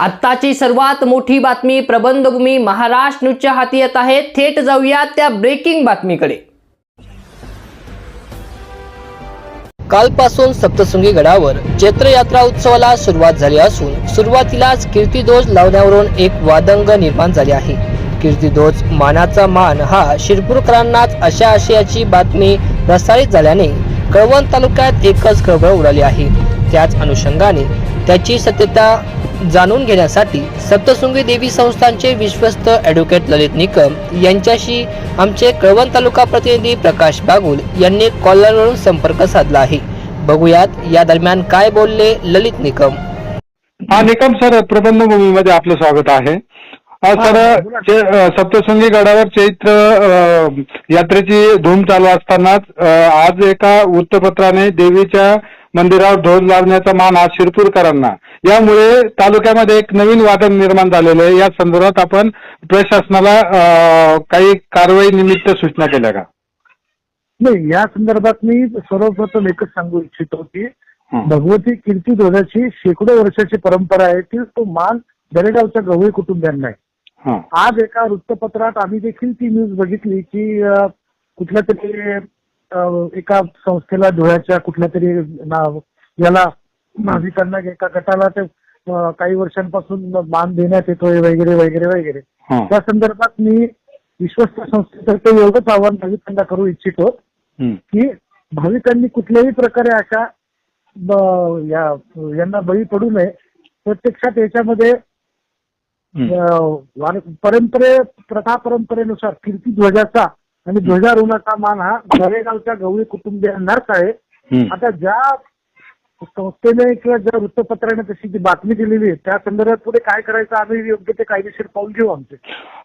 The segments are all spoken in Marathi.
आत्ताची सर्वात मोठी बातमी प्रबंधभूमी महाराष्ट्र न्यूजच्या हाती येत आहे. थेट जाऊया त्या ब्रेकिंग बातमीकडे. कालपासून सप्तशृंगी गडावर चैत्र यात्रा उत्सवाला सुरुवात झाली असून सुरुवातीलाच कीर्तीध्वज लावण्यावरून एक वादंग निर्माण झाले आहे. कीर्तीध्वज मानाचा मान हा शिरपूरकरांनाच अशा आशयाची बातमी प्रसारित झाल्याने कळवण तालुक्यात एकच खळबळ उडाली आहे. त्याच अनुषंगाने त्याची सत्यता जाणून घेण्यासाठी सप्तशृंगी देवी संस्थांचे विश्वस्त ॲडव्होकेट ललित निकम यांच्याशी आमचे कळवण तालुका प्रतिनिधी प्रकाश बागुल यांनी कॉलरवरून संपर्क साधला आहे. बघूयात या दरम्यान काय बोलले ललित निकम. हा निकम सर प्रबंध भूमीमध्ये आपलं स्वागत आहे. हा, सर सप्तशृंगी गडावर चैत्र अ, यात्रेची धूम चालू असतानाच आज एका वृत्तपत्राने देवीच्या मंदिरावर ढोल लावण्याचा मान आज शिरपूरकरांना. यामुळे तालुक्यामध्ये एक नवीन वादन निर्माण झालेलं आहे. या संदर्भात आपण प्रशासनाला काही कारवाई निमित्त सूचना केल्या का? नाही या संदर्भात मी सर्वप्रथम एकच सांगू इच्छितो की. भगवती कीर्ती ध्वजाची शेकडो वर्षाची परंपरा आहे. ती तो मान दरेगावच्या गवळी कुटुंबियांना आहे. हा. आज एका वृत्तपत्रात आम्ही देखील ती न्यूज बघितली की कुठल्या तरी एका संस्थेला धुळ्याच्या कुठल्या तरी नाव याला नाभिकांना एका गटाला ते काही वर्षांपासून मान देण्यात येतोय वगैरे वगैरे वगैरे. त्या संदर्भात मी विश्वस्त संस्थेतर्फे एवढंच आव्हान नागरिकांना करू इच्छितो. की भाविकांनी कुठल्याही प्रकारे अशा यांना बळी पडू नये. प्रत्यक्षात याच्यामध्ये परंपरे प्रथा परंपरेनुसार कीर्ती ध्वजाचा आणि ध्वजारोहणाचा मान हा दरेगावच्या गवळी कुटुंबियांनाच आहे. हं. आता ज्या संस्थेने किंवा ज्या वृत्तपत्राने तशी जी बातमी दिलेली आहे त्या संदर्भात पुढे काय करायचं आम्ही योग्य ते कायदेशीर पाऊल घेऊ आमचे.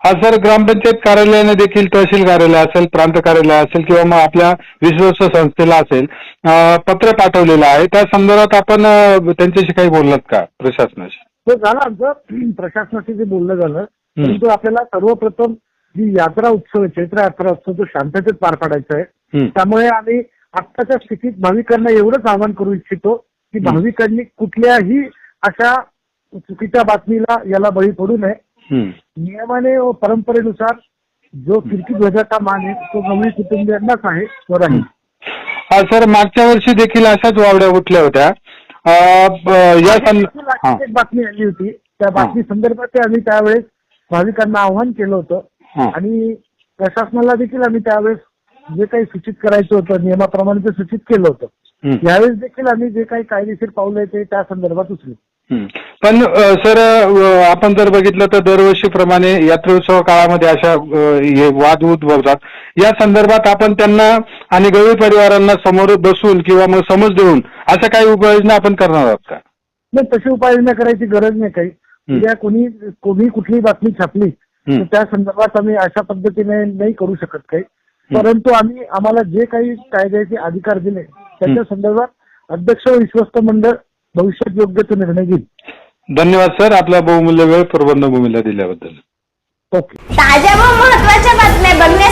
हा सर ग्रामपंचायत कार्यालयाने देखील तहसील कार्यालय असेल प्रांत कार्यालय असेल किंवा मग आपल्या विश्वस्त संस्थेला असेल पत्र पाठवलेलं आहे. त्या संदर्भात आपण त्यांच्याशी काही बोललात का प्रशासनाशी? तो झालं आमचं. प्रशासनाशी जे बोलणं झालं परंतु आपल्याला सर्वप्रथम जी यात्रा उत्सव चैत्र यात्रा उत्सव तो शांततेत पार पाडायचा आहे. त्यामुळे आम्ही आत्ताच्या स्थितीत भाविकांना एवढंच आवाहन करू इच्छितो की हं. भाविकांनी कुठल्याही अशा चुकीच्या बातमीला याला बळी पडू नये. नियमाने व परंपरेनुसार जो कीर्ती ध्वजाचा मान आहे तो गवळी कुटुंबियांनाच आहे तो राहील हा सर मागच्या वर्षी देखील अशाच वावड्या उठल्या होत्या एक बातमी आली होती त्या बातमी संदर्भात आम्ही त्यावेळेस भाविकांना आव्हान केलं होतं. आणि प्रशासनाला देखील आम्ही त्यावेळेस जे काही सूचित करायचं होतं नियमाप्रमाणे ते सूचित केलं होतं. यावेळेस देखील आम्ही जे काही कायदेशीर पावलं आहे ते त्या संदर्भात उचलू. पण सर आपण जर बघितलं तर दरवर्षीप्रमाणे यात्रोत्सव काळामध्ये अशा हे वाद उद्भवतात या संदर्भात आपण त्यांना आणि गवळी परिवारांना समोर बसून किंवा मग समज देऊन अशा काही उपाययोजना आपण करणार आहोत का नाही तशी उपाययोजना करायची गरज नाही काही. उद्या कोणी कोणी कुठली बातमी छापली. तर त्या संदर्भात आम्ही अशा पद्धतीने नाही करू शकत काही. परंतु आम्ही आम्हाला जे काही कायद्याचे अधिकार दिले त्याच्या संदर्भात अध्यक्ष व विश्वस्त मंडळ भविष्यात योग्य तो निर्णय घेईल. धन्यवाद सर. आपला बहुमूल्य वेळ प्रबंधभूमीला दिल्याबद्दल. ओके. ताज्या व महत्त्वाच्या बातम्या बघण्यासाठी